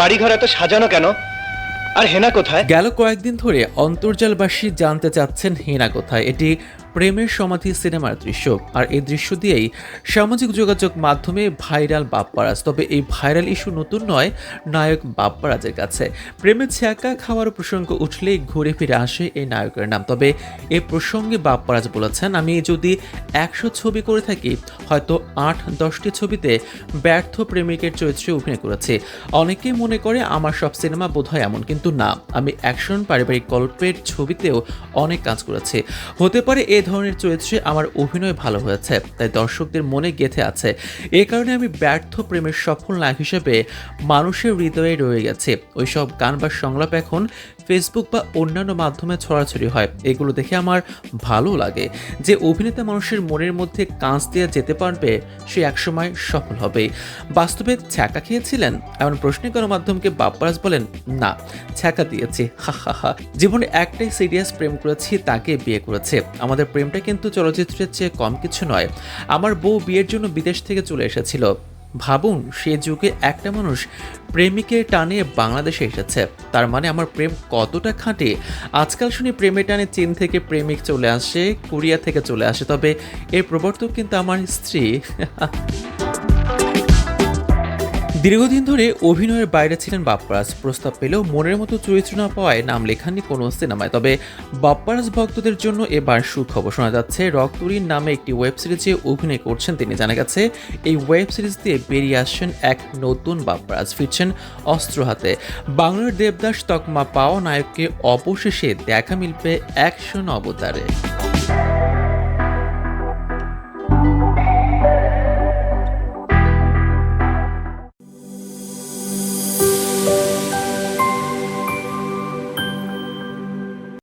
বাড়িঘর এত সাজানো কেন? আর হেনা কোথায়? গেল কয়েকদিন ধরে অন্তর্জালবাসী জানতে চাচ্ছেন হেনা কোথায়। এটি প্রেমের সমাধি সিনেমার দৃশ্য। আর এই দৃশ্য দিয়েই সামাজিক যোগাযোগ মাধ্যমে ভাইরাল বাপ্পারাজ। তবে এই ভাইরাল ইস্যু নতুন নয়, নায়ক বাপ্পারাজের কাছে। প্রেমের ছ্যাঁকা খাওয়ার প্রসঙ্গ উঠলেই ঘুরে ফিরে আসে এই নায়কের নাম। তবে এ প্রসঙ্গে বাপ্পারাজ বলেছেন, আমি যদি একশো ছবি করে থাকি, হয়তো আট, দশটি ছবিতে ব্যর্থ প্রেমিকের চরিত্রে অভিনয় করেছি। অনেকেই মনে করে আমার সব সিনেমা বোধহয় এমন, কিন্তু না। আমি অ্যাকশন, পারিবারিক গল্পের ছবিতেও অনেক কাজ করেছি। হতে পারে এ ধরনের চরিত্রে আমার অভিনয় ভালো হয়েছে, তাই দর্শকদের মনে গেঁথে আছে। এ কারণে আমি ব্যর্থ প্রেমের সফল নায়ক হিসেবে মানুষের হৃদয়ে রয়ে গেছে। ওইসব গান বা সংলাপ এখন ফেসবুক বা অন্যান্য মাধ্যমে ছড়াছড়ি হয়। এগুলো দেখে আমার ভালো লাগে যে অভিনেতা মানুষের মনের মধ্যে কাঁচ দিয়ে যেতে পারবে, সে একসময় সফল হবে বাস্তবে ছ্যাঁকা খেয়েছিলেন? এমন প্রশ্নে গণমাধ্যমকে বাপ্পারাজ বলেন, না, ছ্যাঁকা দিয়েছি, হা হা হা। জীবনে একটাই সিরিয়াস প্রেম করেছি, তাকে বিয়ে করেছে। আমাদের প্রেমটা কিন্তু চলচ্চিত্রের চেয়ে কম কিছু নয়। আমার বউ বিয়ের জন্য বিদেশ থেকে চলে এসেছিল। ভাবুন, সে যুগে একটা মানুষ প্রেমিকের টানে বাংলাদেশে এসেছে। তার মানে আমার প্রেম কতটা খাঁটি? আজকাল শুনি প্রেমে টানে চীন থেকে প্রেমিক চলে আসে, কোরিয়া থেকে চলে আসে। তবে এর প্রবর্তক কিন্তু আমার স্ত্রী। দীর্ঘদিন ধরে অভিনয়ের বাইরে ছিলেন বাপ্পারাজ। প্রস্তাব পেলেও মনের মতো চরিত্র না পাওয়ায় নাম লেখাননি কোনো সিনেমায়। তবে বাপ্পারাজ ভক্তদের জন্য এবার সুখবর শোনা যাচ্ছে। রক্তরীর নামে একটি ওয়েব সিরিজে অভিনয় করছেন তিনি। জানা গেছে, এই ওয়েব সিরিজ দিয়ে বেরিয়ে আসছেন এক নতুন বাপ্পারাজ। ফিরছেন অস্ত্র হাতে। বাংলার দেবদাস তকমা পাওয়া নায়ককে অবশেষে দেখা মিলবে অ্যাকশন অবতারে